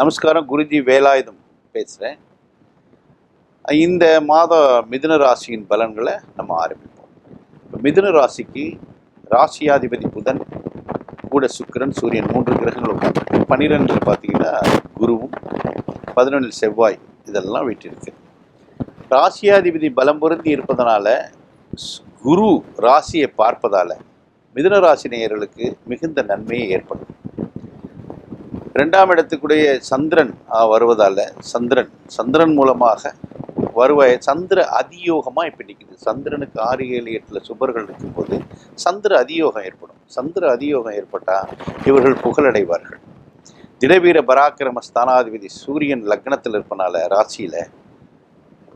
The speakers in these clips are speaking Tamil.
நமஸ்காரம் குருஜி வேலாயுதம் பேசுகிறேன் இந்த மாத மிதுன ராசியின் பலன்களை நம்ம ஆரம்பிப்போம். இப்போ மிதுன ராசிக்கு ராசியாதிபதி புதன் கூட சுக்கிரன் சூரியன் மூன்று கிரகங்கள் உட்காந்து பன்னிரெண்டில் பார்த்தீங்கன்னா குருவும் பதினொன்றில் செவ்வாய் இதெல்லாம் வீட்டிருக்கு. ராசியாதிபதி பலம் பொருந்தி இருப்பதனால குரு ராசியை பார்ப்பதால் மிதுன ராசி நேயர்களுக்கு மிகுந்த நன்மையை ஏற்படும் ரெண்டாம் இடத்துக்குடைய சந்திரன் ஆ, சந்திரன் சந்திரன் மூலமாக வருவாய். சந்திர அதியோகமாக இப்போ நிற்கிது சந்திரனுக்கு ஆறு ஏழு எட்டில் சுபர்கள் இருக்கும்போது சந்திர அதியோகம் ஏற்படும். சந்திர அதியோகம் ஏற்பட்டால் இவர்கள் புகழடைவார்கள். திடவீர பராக்கிரம ஸ்தானாதிபதி சூரியன் லக்னத்தில் இருப்பனால ராசியில்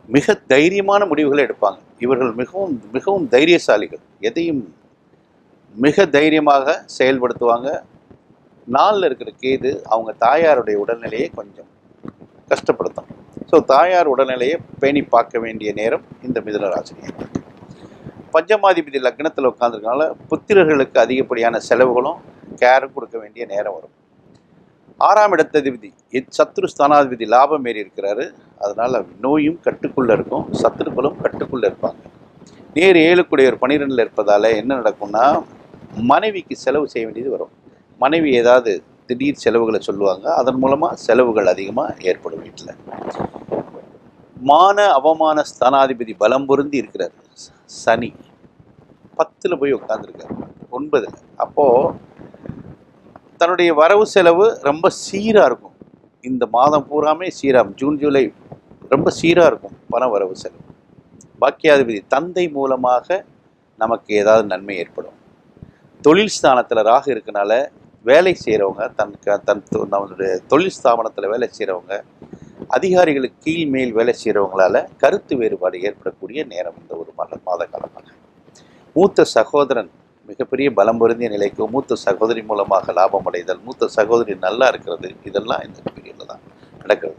மிக தைரியமான முடிவுகளை எடுப்பாங்க. இவர்கள் மிகவும் மிகவும் தைரியசாலிகள். எதையும் மிக தைரியமாக செயல்படுத்துவாங்க. நாளில் இருக்கிற கேது அவங்க தாயாருடைய உடல்நிலையை கொஞ்சம் கஷ்டப்படுத்தும். ஸோ தாயார் உடல்நிலையை பேணி பார்க்க வேண்டிய நேரம் இந்த மிதுனராசினியர் பஞ்சமாதிபதி லக்னத்தில் உட்காந்துருக்கனால புத்திரர்களுக்கு அதிகப்படியான செலவுகளும் கேரும் கொடுக்க வேண்டிய நேரம் வரும். ஆறாம் இடத்ததிபதி சத்ரு ஸ்தானாதிபதி லாபம் ஏறி இருக்கிறாரு. அதனால் நோயும் கட்டுக்குள்ளே இருக்கும் சத்துருக்களும் கட்டுக்குள்ளே இருப்பாங்க. நேர் ஏழுக்குடையவர் பன்னிரெண்டில் இருப்பதால் என்ன நடக்கும்னா மனைவிக்கு செலவு செய்ய வேண்டியது வரும். மனைவி ஏதாவது திடீர் செலவுகளை சொல்லுவாங்க அதன் மூலமாக செலவுகள் அதிகமாக ஏற்படும் வீட்டில். மான அவமான ஸ்தானாதிபதி பலம் பொருந்தி இருக்கிறார். சனி பத்தில் போய் உட்காந்துருக்காரு ஒன்பதில். அப்போது தன்னுடைய வரவு செலவு ரொம்ப சீராக இருக்கும். இந்த மாதம் பூராமே சீராக ஜூன் ஜூலை ரொம்ப சீராக இருக்கும் பண வரவு செலவு. பாக்கியாதிபதி தந்தை மூலமாக நமக்கு ஏதாவது நன்மை ஏற்படும். தொழில் ஸ்தானத்தில் ராகு இருக்கனால வேலை செய்கிறவங்க தன் க- தன் தொ- நம்மளுடைய தொழில் ஸ்தாபனத்தில் வேலை செய்கிறவங்க அதிகாரிகளுக்கு கீழ் மேல் வேலை செய்கிறவங்களால கருத்து வேறுபாடு ஏற்படக்கூடிய நேரம் இந்த ஒரு மாத மாத காலமாக. மூத்த சகோதரன் மிகப்பெரிய பலம் பொருந்திய நிலைக்கு மூத்த சகோதரி மூலமாக லாபம் அடைதல் மூத்த சகோதரி நல்லா இருக்கிறது இதெல்லாம் இந்த பீரியடில் தான் நடக்கிறது.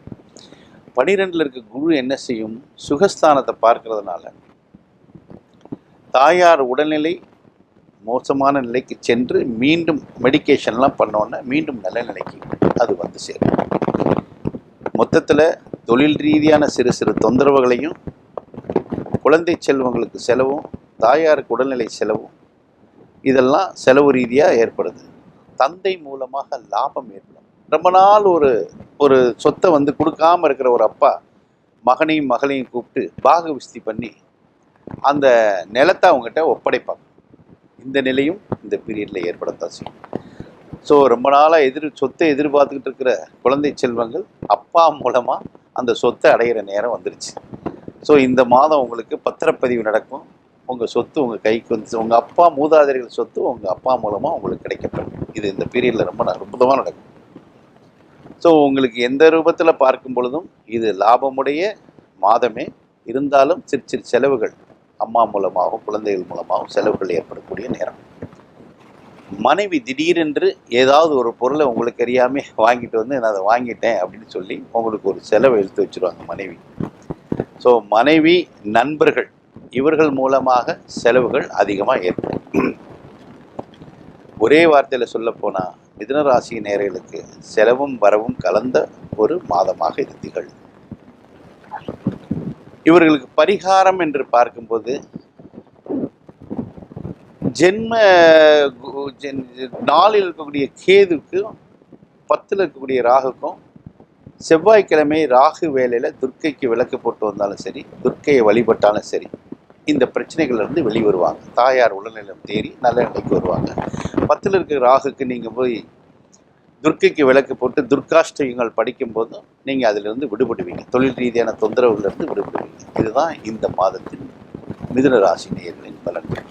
பனிரெண்டில் இருக்க குரு என்ன செய்யும்? சுகஸ்தானத்தை பார்க்கறதுனால தாயார் உடல்நிலை மோசமான நிலைக்கு சென்று மீண்டும் மெடிகேஷன்லாம் பண்ணோன்னே மீண்டும் நல்ல நிலைக்கு அது வந்து சேரும். மொத்தத்தில் தொழில் ரீதியான சிறு சிறு தொந்தரவுகளையும் குழந்தை செல்வங்களுக்கு செலவும் தாயாருக்கு உடல்நிலை செலவும் இதெல்லாம் செலவு ரீதியாக ஏற்படுது. தந்தை மூலமாக லாபம் ஏற்படும். ரொம்ப நாள் ஒரு ஒரு சொத்தை வந்து கொடுக்காம இருக்கிற ஒரு அப்பா மகனையும் மகளையும் கூப்பிட்டு பாக விஸ்தி பண்ணி அந்த நிலத்தை அவங்ககிட்ட ஒப்படைப்பாங்க. இந்த நிலையும் இந்த பீரியடில் ஏற்படத்தான் செய்யும். ஸோ ரொம்ப நாளாக எதிர் சொத்தை எதிர்பார்த்துக்கிட்டு இருக்கிற குழந்தை செல்வங்கள் அப்பா மூலமாக அந்த சொத்தை அடையிற நேரம் வந்துருச்சு. ஸோ இந்த மாதம் உங்களுக்கு பத்திரப்பதிவு நடக்கும். உங்கள் சொத்து உங்கள் கைக்கு வந்து உங்கள் அப்பா மூதாதையர்கள் சொத்து உங்கள் அப்பா மூலமாக உங்களுக்கு கிடைக்கப்படும். இது இந்த பீரியடில் ரொம்ப அற்புதமாக நடக்கும். ஸோ உங்களுக்கு எந்த ரூபத்தில் பார்க்கும் பொழுதும் இது லாபமுடைய மாதமே. இருந்தாலும் சிறு சிறு செலவுகள் அம்மா மூலமாகவும் குழந்தைகள் மூலமாகவும் செலவுகள் ஏற்படக்கூடிய நேரம். மனைவி திடீரென்று ஏதாவது ஒரு பொருளை உங்களுக்கு அறியாமல் வாங்கிட்டு வந்து நான் அதை வாங்கிட்டேன் அப்படின்னு சொல்லி உங்களுக்கு ஒரு செலவை எடுத்து வச்சிருவாங்க மனைவி. ஸோ மனைவி நண்பர்கள் இவர்கள் மூலமாக செலவுகள் அதிகமாக ஏற்படும். ஒரே வார்த்தையில் சொல்ல போனால் மிதுன ராசி செலவும் வரவும் கலந்த ஒரு மாதமாக இது திகழும். இவர்களுக்கு பரிகாரம் என்று பார்க்கும்போது ஜென்ம கு- ஜென்- நாளில் இருக்கக்கூடிய கேதுக்கும் பத்தில் இருக்கக்கூடிய ராகுக்கும் செவ்வாய்க்கிழமை ராகு வேலையில் துர்க்கைக்கு விளக்கு போட்டு வந்தாலும் சரி துர்க்கையை வழிபட்டாலும் சரி இந்த பிரச்சனைகள்லேருந்து வெளியே வருவாங்க தாயார் உடல்நலம் தேறி நல்ல நிலைக்கு வருவாங்க. பத்தில் இருக்கிற ராகுக்கு நீங்கள் போய் துர்க்கைக்கு விளக்கு போட்டு துர்காஷ்டகங்கள் படிக்கும்போது நீங்கள் அதிலிருந்து விடுபடுவீங்க. தொழில் ரீதியான தொந்தரவுகளிலிருந்து விடுபடுவீங்க. இதுதான் இந்த மாதத்தின் மிதுன ராசி நேயர்களின் பலன்கள்.